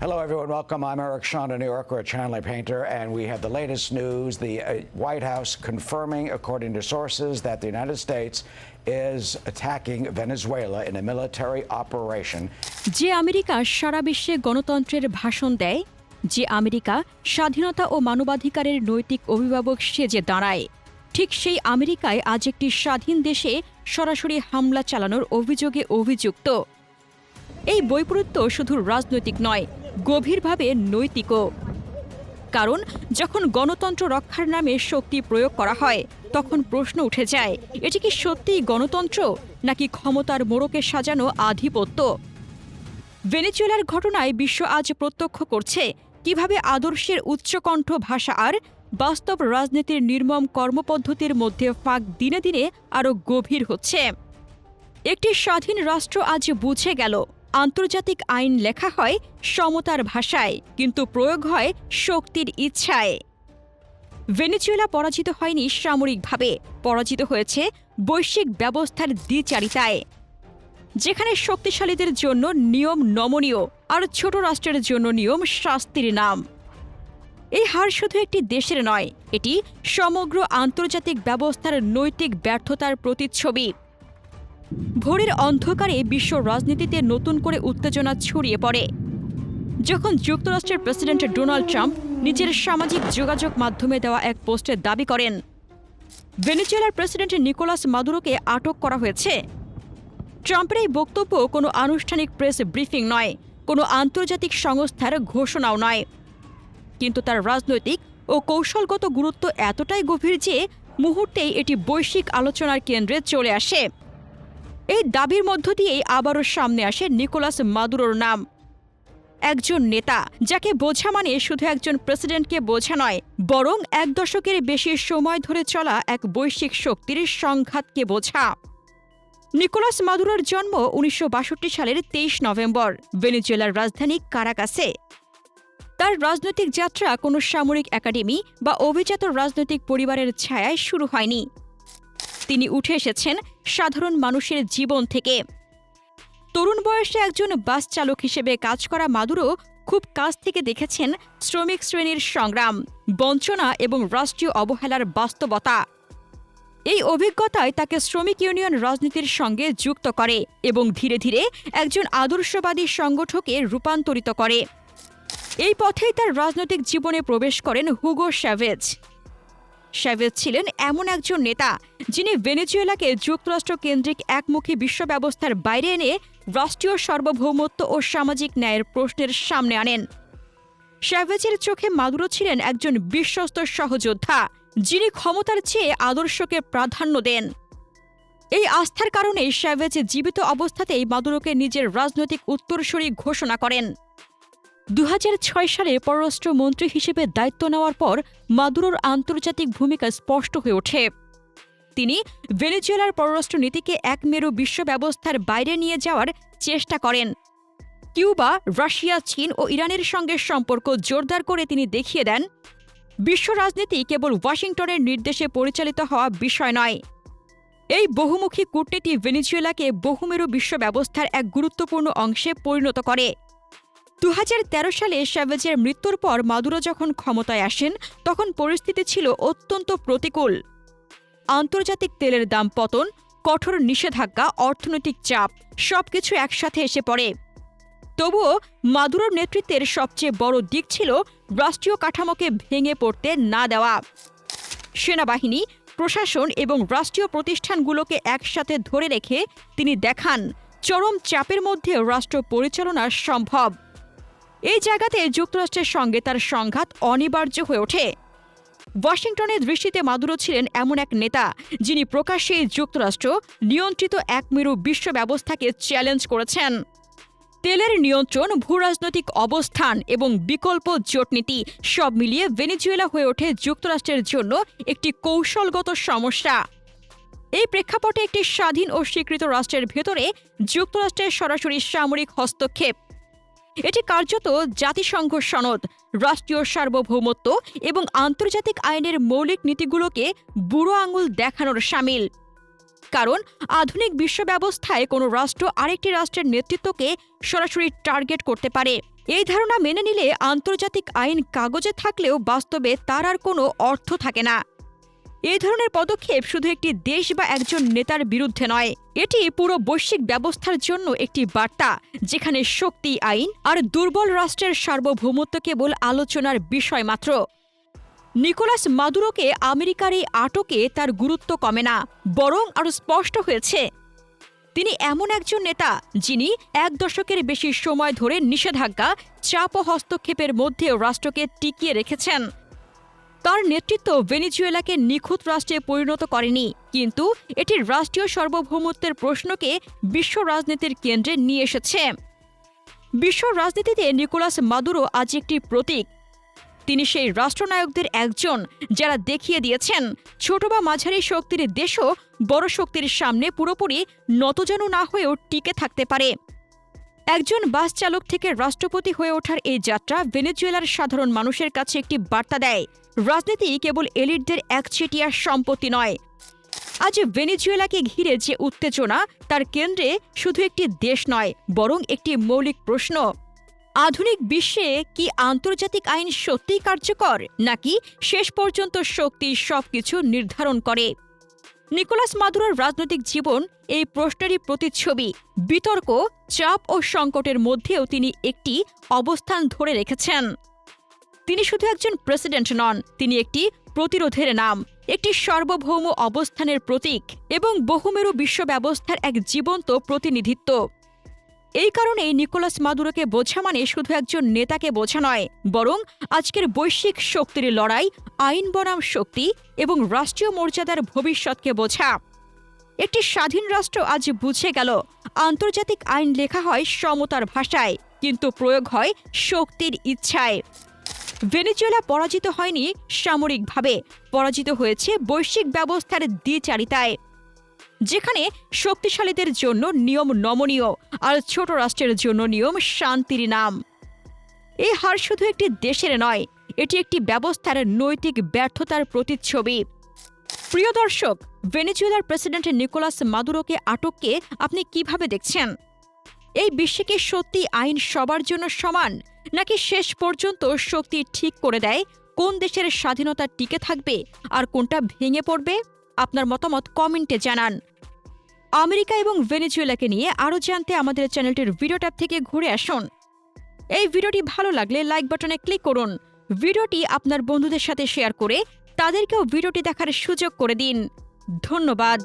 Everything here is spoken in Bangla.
Hello, everyone. Welcome. I'm Eric in New York. We're at Chandler Painter, and we have the latest news. The uh, White House confirming, according to sources, that the United States is attacking Venezuela in a military operation. যে আমেরিকা সারা বিশ্বে গণতন্ত্রের ভাষণ দেয় যে আমেরিকা স্বাধীনতা ও মানবাধিকারের নৈতিক অভিভাবক সেজে দাঁড়ায় ঠিক সেই আমেরিকায় আজ একটি স্বাধীন দেশে সরাসরি হামলা চালানোর অভিযোগে অভিযুক্ত এই বৈপরীত্য শুধু রাজনৈতিক নয়, গভীরভাবে নৈতিকও। কারণ, যখন গণতন্ত্র রক্ষার নামে শক্তি প্রয়োগ করা হয়, তখন প্রশ্ন উঠে যায়, এটি কি সত্যিই গণতন্ত্র, নাকি ক্ষমতার মোড়কে সাজানো আধিপত্য? ভেনেজুয়েলার ঘটনায় বিশ্ব আজ প্রত্যক্ষ করছে, কীভাবে আদর্শের উচ্চকণ্ঠ ভাষা আর বাস্তব রাজনীতির নির্মম কর্মপদ্ধতির মধ্যে ফাঁক দিনে দিনে আরও গভীর হচ্ছে। একটি স্বাধীন রাষ্ট্র আজ বুঝে গেল আন্তর্জাতিক আইন লেখা হয় সমতার ভাষায়, কিন্তু প্রয়োগ হয় শক্তির ইচ্ছায়। ভেনেজুয়েলা পরাজিত হয়নি সামরিকভাবে, পরাজিত হয়েছে বৈশ্বিক ব্যবস্থার দ্বিচারিতায়, যেখানে শক্তিশালীদের জন্য নিয়ম নমনীয় আর ছোট রাষ্ট্রের জন্য নিয়ম শাস্তির নাম। এই হার শুধু একটি দেশের নয়, এটি সমগ্র আন্তর্জাতিক ব্যবস্থার নৈতিক ব্যর্থতার প্রতিচ্ছবি। ভোরের অন্ধকারে বিশ্ব রাজনীতিতে নতুন করে উত্তেজনা ছড়িয়ে পড়ে। যখন যুক্তরাষ্ট্রের প্রেসিডেন্ট ডোনাল্ড ট্রাম্প নিজের সামাজিক যোগাযোগ মাধ্যমে দেওয়া এক পোস্টে দাবি করেন, ভেনেজুয়েলার প্রেসিডেন্ট নিকোলাস মাদুরোকে আটক করা হয়েছে। ট্রাম্পের এই বক্তব্য কোনো আনুষ্ঠানিক প্রেস ব্রিফিং নয়, কোনো আন্তর্জাতিক সংস্থার ঘোষণাও নয়। কিন্তু তার রাজনৈতিক ও কৌশলগত গুরুত্ব এতটাই গভীর যে মুহূর্তেই এটি বৈশ্বিক আলোচনার কেন্দ্রে চলে আসে। এই দাবির মধ্য দিয়েই আবারও সামনে আসে নিকোলাস মাদুরোর নাম। একজন নেতা, যাকে বোঝা মানে শুধু একজন প্রেসিডেন্টকে বোঝা নয়, বরং এক দশকের বেশি সময় ধরে চলা এক বৈশ্বিক শক্তির সংঘাতকে বোঝা। নিকোলাস মাদুরোর জন্ম উনিশশো বাষট্টি সালের তেইশ নভেম্বর, ভেনেজুয়েলার রাজধানী কারাকাসে। তার রাজনৈতিক যাত্রা কোনো সামরিক একাডেমি বা অভিজাত রাজনৈতিক পরিবারের ছায়ায় শুরু হয়নি। তিনি উঠে এসেছেন সাধারণ মানুষের জীবন থেকে। তরুণ বয়সে একজন বাস চালক হিসেবে কাজ করা মাদুরো খুব কাছ থেকে দেখেছেন শ্রমিক শ্রেণির সংগ্রাম, বঞ্চনা এবং রাষ্ট্রীয় অবহেলার বাস্তবতা। এই অভিজ্ঞতায় তাকে শ্রমিক ইউনিয়ন রাজনীতির সঙ্গে যুক্ত করে এবং ধীরে ধীরে একজন আদর্শবাদী সংগঠকে রূপান্তরিত করে। এই পথেই তার রাজনৈতিক জীবনে প্রবেশ করেন হুগো শ্যাভেজ শ্যাভেজ ছিলেন এমন একজন নেতা যিনি ভেনেজুয়েলাকে যুক্তরাষ্ট্র কেন্দ্রিক একমুখী বিশ্ব ব্যবস্থার বাইরে এনে রাষ্ট্রীয় সার্বভৌমত্ব ও সামাজিক ন্যায়ের প্রশ্নের সামনে আনেন। শ্যাভেজের চোখে মাদুরো ছিলেন একজন বিশ্বস্ত সহযোদ্ধা যিনি ক্ষমতার চেয়ে আদর্শকে প্রাধান্য দেন। এই আস্থার কারণে শ্যাভেজ জীবিত অবস্থাতেই মাদুরোকে নিজের রাজনৈতিক উত্তরসূরি ঘোষণা করেন। দু হাজার ছয় সালে পররাষ্ট্রমন্ত্রী হিসেবে দায়িত্ব নেওয়ার পর মাদুরোর আন্তর্জাতিক ভূমিকা স্পষ্ট হয়ে ওঠে। তিনি ভেনেজুয়েলার পররাষ্ট্র নীতিকে এক মেরু বিশ্ব ব্যবস্থার বাইরে নিয়ে যাওয়ার চেষ্টা করেন। কিউবা, রাশিয়া, চীন ও ইরানের সঙ্গে সম্পর্ক জোরদার করে তিনি দেখিয়ে দেন, বিশ্ব রাজনীতি কেবল ওয়াশিংটনের নির্দেশে পরিচালিত হওয়া বিষয় নয়। এই বহুমুখী কূটনীতি ভেনেজুয়েলাকে বহুমেরু বিশ্ব ব্যবস্থার এক গুরুত্বপূর্ণ অংশে পরিণত করে। দু হাজার তেরো সালে শ্যাভেজের মৃত্যুর পর মাদুরো যখন ক্ষমতায় আসেন, তখন পরিস্থিতি ছিল অত্যন্ত প্রতিকূল। আন্তর্জাতিক তেলের দাম পতন, কঠোর নিষেধাজ্ঞা, অর্থনৈতিক চাপ, সবকিছু একসাথে এসে পড়ে। তবুও মাদুরোর নেতৃত্বের সবচেয়ে বড় দিক ছিল রাষ্ট্রীয় কাঠামোকে ভেঙে পড়তে না দেওয়া। সেনাবাহিনী, প্রশাসন এবং রাষ্ট্রীয় প্রতিষ্ঠানগুলোকে একসাথে ধরে রেখে তিনি দেখান, চরম চাপের মধ্যে রাষ্ট্র পরিচালনা সম্ভব। এই জায়গাতে যুক্তরাষ্ট্রের সঙ্গে তার সংঘাত অনিবার্য হয়ে ওঠে। ওয়াশিংটনের দৃষ্টিতে মাদুরো ছিলেন এমন এক নেতা, যিনি প্রকাশ্যে যুক্তরাষ্ট্র নিয়ন্ত্রিত একমেরু বিশ্ব ব্যবস্থাকে চ্যালেঞ্জ করেছেন। তেলের নিয়ন্ত্রণ, ভূরাজনৈতিক অবস্থান এবং বিকল্প জোটনীতি সব মিলিয়ে ভেনেজুয়েলা হয়ে ওঠে যুক্তরাষ্ট্রের জন্য একটি কৌশলগত সমস্যা। এই প্রেক্ষাপটে একটি স্বাধীন ও স্বীকৃত রাষ্ট্রের ভেতরে যুক্তরাষ্ট্রের সরাসরি সামরিক হস্তক্ষেপ এটি কার্যত জাতিসংঘ সনদ, রাষ্ট্রীয় সার্বভৌমত্ব এবং আন্তর্জাতিক আইনের মৌলিক নীতিগুলোকে বুড়ো আঙুল দেখানোর সামিল। কারণ আধুনিক বিশ্ব ব্যবস্থায় কোনো রাষ্ট্র আরেকটি রাষ্ট্রের নেতৃত্বকে সরাসরি টার্গেট করতে পারে। এই ধারণা মেনে নিলে আন্তর্জাতিক আইন কাগজে থাকলেও বাস্তবে তার আর কোনো অর্থ থাকে না। এই ধরনের পদক্ষেপ শুধু একটি দেশ বা একজন নেতার বিরুদ্ধে নয়, এটি পুরো বৈশ্বিক ব্যবস্থার জন্য একটি বার্তা, যেখানে শক্তি, আইন আর দুর্বল রাষ্ট্রের সার্বভৌমত্ব কেবল আলোচনার বিষয় মাত্র। নিকোলাস মাদুরোকে আমেরিকার এই আটকে তার গুরুত্ব কমে না, বরং আরও স্পষ্ট হয়েছে। তিনি এমন একজন নেতা, যিনি এক দশকের বেশি সময় ধরে নিষেধাজ্ঞা চাপ ও হস্তক্ষেপের মধ্যেও রাষ্ট্রকে টিকিয়ে রেখেছেন। তার নেতৃত্ব ভেনিজুয়েলাকে নিখুঁত রাষ্ট্রে পরিণত করেনি। কিন্তু এটি রাষ্ট্রীয় সার্বভৌমত্বের প্রশ্নকে বিশ্ব রাজনীতির কেন্দ্রে নিয়ে এসেছে। বিশ্ব রাজনীতিতে নিকোলাস মাদুরো আজ একটি প্রতীক। তিনি সেই রাষ্ট্রনায়কদের একজন, যারা দেখিয়ে দিয়েছেন, ছোট বা মাঝারি শক্তির দেশও বড় শক্তির সামনে পুরোপুরি নতজানু না হয়েও টিকে থাকতে পারে। একজন বাস চালক থেকে রাষ্ট্রপতি হয়ে ওঠার এই যাত্রা ভেনেজুয়েলার সাধারণ মানুষের কাছে একটি বার্তা দেয়। রাজনীতি কেবল এলিটদের একচেটিয়া সম্পত্তি নয়। আজ ভেনেজুয়েলাকে ঘিরে যে উত্তেজনা, তার কেন্দ্রে শুধু একটি দেশ নয়, বরং একটি মৌলিক প্রশ্ন। আধুনিক বিশ্বে কি আন্তর্জাতিক আইন সত্যিই কার্যকর, নাকি শেষ পর্যন্ত শক্তি সবকিছু নির্ধারণ করে? নিকোলাস মাদুরোর রাজনৈতিক জীবন এই প্রশ্নেরই প্রতিচ্ছবি। বিতর্ক, চাপ ও সংকটের মধ্যেও তিনি একটি অবস্থান ধরে রেখেছেন। তিনি শুধু একজন প্রেসিডেন্ট নন, তিনি একটি প্রতিরোধের নাম, একটি সার্বভৌম অবস্থানের প্রতীক এবং বহুমেরু বিশ্ব ব্যবস্থার এক জীবন্ত প্রতিনিধিত্ব। এই কারণেই নিকোলাস মাদুরোকে বোঝা মানে শুধু একজন নেতাকে বোঝা নয়, বরং আজকের বৈশ্বিক শক্তির লড়াই, আইন বনাম শক্তি এবং রাষ্ট্রীয় মর্যাদার ভবিষ্যৎকে বোঝা। একটি স্বাধীন রাষ্ট্র আজ বুঝে গেল, আন্তর্জাতিক আইন লেখা হয় সমতার ভাষায়, কিন্তু প্রয়োগ হয় শক্তির ইচ্ছায়। ভেনেজুয়েলা পরাজিত হয়নি সামরিকভাবে। পরাজিত হয়েছে বৈশ্বিক ব্যবস্থার দ্বিচারিতায়, যেখানে শক্তিশালীদের জন্য নিয়ম নমনীয় আর ছোট রাষ্ট্রের জন্য নিয়ম শান্তির নাম। এই হার শুধু একটি দেশের নয়, এটি একটি ব্যবস্থার নৈতিক ব্যর্থতার প্রতিচ্ছবি। প্রিয় দর্শক, ভেনেজুয়েলার প্রেসিডেন্ট নিকোলাস মাদুরোকে আটককে আপনি কীভাবে দেখছেন? এই বিশ্বে কি সত্যি আইন সবার জন্য সমান নাকি শেষ পর্যন্ত শক্তি ঠিক করে দেয় কোন দেশের স্বাধীনতা টিকে থাকবে আর কোনটা ভেঙে পড়বে? আপনার মতামত কমেন্টে জানান। আমেরিকা এবং ভেনেজুয়েলাকে নিয়ে আরও জানতে আমাদের চ্যানেলটির ভিডিও ট্যাব থেকে ঘুরে আসুন। এই ভিডিওটি ভালো লাগলে লাইক বাটনে ক্লিক করুন। ভিডিওটি আপনার বন্ধুদের সাথে শেয়ার করে তাদেরকেও ভিডিওটি দেখার সুযোগ করে দিন। ধন্যবাদ।